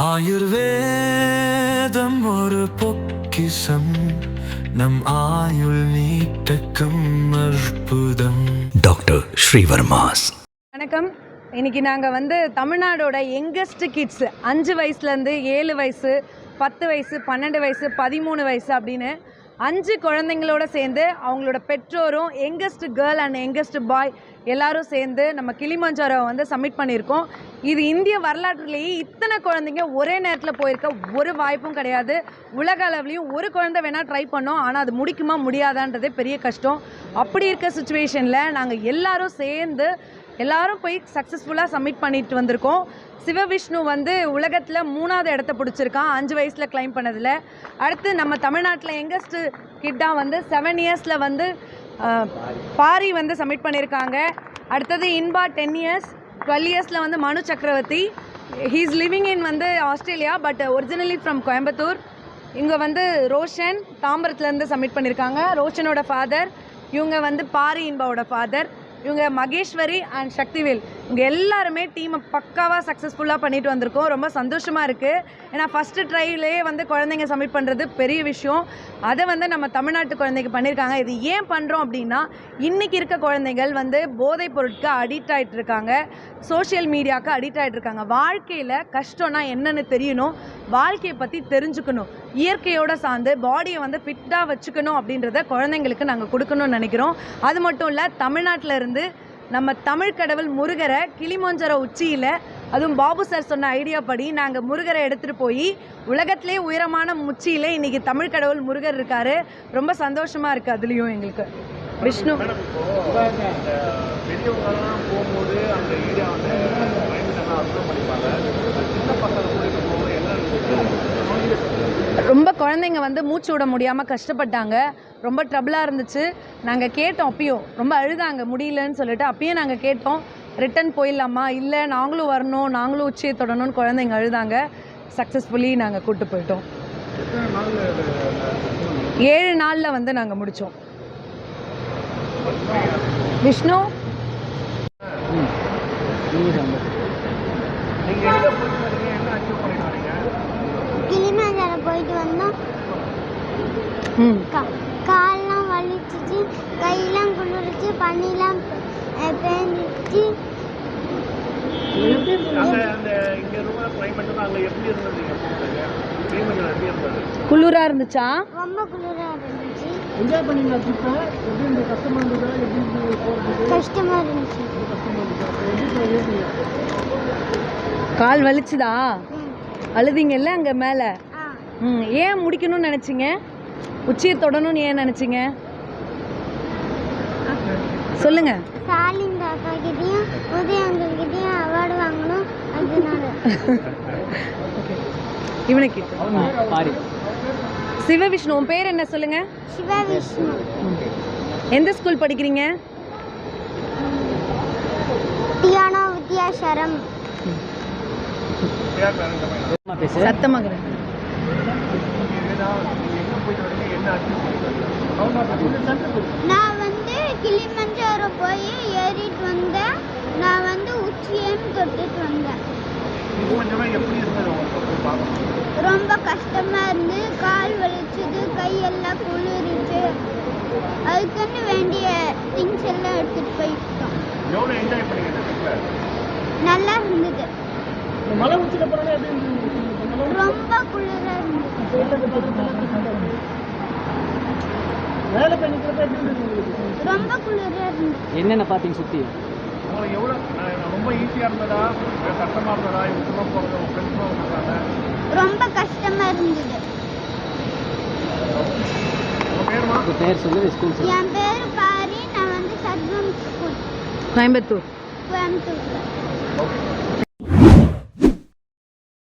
ஆயுர்வேதம் ஒரு பொக்கிசம் நம் ஆயுள் நீட்டக்கும் அற்புதம். டாக்டர் ஸ்ரீவர்மாஸ். வணக்கம். இன்னைக்கு நாங்கள் வந்து தமிழ்நாடோட யங்கஸ்ட் கிட்ஸ் அஞ்சு வயசுலேருந்து ஏழு வயசு பத்து வயசு பன்னெண்டு வயசு பதிமூணு வயசு அப்படின்னு அஞ்சு குழந்தைங்களோட சேர்ந்து அவங்களோட பெற்றோரும் எங்கஸ்ட் கேர்ள் அண்ட் எங்கஸ்ட் பாய் எல்லாரும் சேர்ந்து நம்ம கிளிமஞ்சாரோ வந்து சப்மிட் பண்ணியிருக்கோம். இது இந்திய வரலாற்றுலேயே இத்தனை குழந்தைங்க ஒரே நேரத்தில் போயிருக்க ஒரு வாய்ப்பும் கிடையாது. உலக அளவுலேயும் ஒரு குழந்தை வேணால் ட்ரை பண்ணோம். ஆனால் அது முடிக்குமா முடியாதான்றதே பெரிய கஷ்டம். அப்படி இருக்க சுச்சுவேஷனில் நாங்கள் எல்லாரும் சேர்ந்து எல்லாரும் போய் சக்ஸஸ்ஃபுல்லாக சப்மிட் பண்ணிட்டு வந்திருக்கோம். சிவவிஷ்ணு வந்து உலகத்தில் மூணாவது இடத்த பிடிச்சிருக்கான். அஞ்சு வயசில் கிளைம் பண்ணதில். அடுத்து நம்ம தமிழ்நாட்டில் யங்கஸ்ட்டு கிட்டாக வந்து செவன் இயர்ஸில் வந்து பாரி வந்து சப்மிட் பண்ணியிருக்காங்க அடுத்தது இன்பா டென் இயர்ஸ் டுவெல் இயர்ஸில் வந்து மனு சக்கரவர்த்தி. ஹீஸ் லிவிங் இன் வந்து Australia but originally from Coimbatore. இங்கே வந்து ரோஷன் தாம்பரத்துலேருந்து சப்மிட் பண்ணியிருக்காங்க ரோஷனோட ஃபாதர் இவங்க வந்து பாரி இன்பாவோட ஃபாதர் இவங்க மகேஸ்வரி அண்ட் சக்திவேல். இவங்க எல்லாருமே டீமை பக்காவாக சக்ஸஸ்ஃபுல்லாக பண்ணிட்டு வந்திருக்கோம். ரொம்ப சந்தோஷமாக இருக்குது ஏன்னா ஃபஸ்ட்டு ட்ரைலேயே வந்து குழந்தைங்க சப்மிட் பண்ணுறது பெரிய விஷயம். அதை வந்து நம்ம தமிழ்நாட்டு குழந்தைங்க பண்ணியிருக்காங்க இது ஏன் பண்ணுறோம் அப்படின்னா இன்றைக்கி இருக்க குழந்தைகள் வந்து போதைப் பொருட்கள் அடிக்ட் ஆகிட்டு இருக்காங்க. சோஷியல் மீடியாவுக்கு அடிக்ட் ஆகிட்டு இருக்காங்க. வாழ்க்கையில் கஷ்டம்னா என்னென்னு தெரியணும். வாழ்க்கையை பற்றி தெரிஞ்சுக்கணும். இயற்கையோட சார்ந்து பாடியை வந்து ஃபிட்டாக வச்சுக்கணும் அப்படின்றத குழந்தைங்களுக்கு நாங்கள் கொடுக்கணும்னு நினைக்கிறோம். அது மட்டும் இல்லை தமிழ்நாட்டில் இருந்து நம்ம தமிழ் கடவுள் முருகரை கிளிமொஞ்சர உச்சியில் அதுவும் பாபு சார் சொன்ன ஐடியா படி நாங்கள் முருகரை எடுத்துகிட்டு போய் உலகத்திலே உயரமான உச்சியில் இன்றைக்கி தமிழ் கடவுள் முருகர் இருக்கார். ரொம்ப சந்தோஷமாக இருக்குது அதுலேயும் எங்களுக்கு. விஷ்ணு. பெரியவங்கெல்லாம் போகும்போது அந்த ஏரியா வந்து பயந்துட்டா அர்த்தம் பண்ணிப்பாங்க சின்ன பசங்க கூட்டிட்டு போகும்போது என்ன ரொம்ப குழந்தைங்க வந்து மூச்சு விட முடியாமல் கஷ்டப்பட்டாங்க. ரொம்ப ட்ரபிளாக இருந்துச்சு. நாங்கள் கேட்டோம் அப்பயும் ரொம்ப அழுதாங்க முடியலன்னு சொல்லிட்டு. அப்பயும் நாங்கள் கேட்டோம் ரிட்டன் போயிடலாமா? இல்லை நாங்களும் வரணும் நாங்களும் உச்சியை தொடணும்னு குழந்தைங்க அழுதாங்க. சக்ஸஸ்ஃபுல்லி நாங்கள் கூட்டு போயிட்டோம். ஏழு நாளில் வந்து நாங்கள் முடித்தோம் விஷ்ணு? நீங்க போய் கால்லாம் வலிச்சிச்சு கையெல்லாம் குளிர்ச்சி பண்ணிலாம் பேஞ்சிச்சு. குளிராக இருந்துச்சா? ரொம்ப குளிராக இருந்துச்சு. என்ஜாய் பண்ணீங்களா ட்ரிப்பை எப்படி இந்த கஷ்டமா இருந்ததா? எப்படி போகிறது கஷ்டமாக இருந்துச்சு. கால் வலிச்சுதா. அழுதிங்கல்ல அங்கே மேலே? ஏன் முடிக்கணும்னு நினச்சிங்க? உச்சியை தொடணும்னு ஏன் நினச்சிங்க? சொல்லுங்க. சாலிந்த அக்கா கிட்டேயும் கிட்டேயும் அவார்டு வாங்கணும். அதனால. இவனுக்கு. சிவவிஷ்ணு உன் பேர் என்ன சொல்லுங்க? சிவா விஷ்ணு எந்த ஸ்கூல் படிக்கிறீங்க? தியானா வித்யாசரம். சத்தமாக நான் வந்து கிளிமஞ்சாரம் போய் ஏறிட்டு வந்தேன். நான் வந்து உச்சியம் தொட்டுட்டு வந்தேன். ரொம்ப கஷ்டமா இருந்து கால் வலிச்சது கையெல்லாம் குளிரிச்சு. அதுக்குன்னு வேண்டிய திங்ஸ் எல்லாம் எடுத்துட்டு போயிட்டோம். நல்லா இருந்தது இருந்தது. ரொம்ப குளிரா இருந்தது. வேலை பண்ணிக்கிறப்ப எப்படி இருந்தது உங்களுக்கு? ரொம்ப குளிரா இருந்தது. என்னென்ன பார்த்தீங்க சுற்றி உங்களுக்கு எவ்வளோ ரொம்ப ஈஸியாக இருந்ததா? கஷ்டமாக இருந்ததா? இவங்க போகிறது ரொம்ப கஷ்டமா இருந்தது. உங்கள் பேர் சொல்லு ஸ்கூல் என் பேர் பாரி. நான் வந்து சத்வம் ஸ்கூல். கோயம்புத்தூர். கோயம்புத்தூர்ல. ஓகே.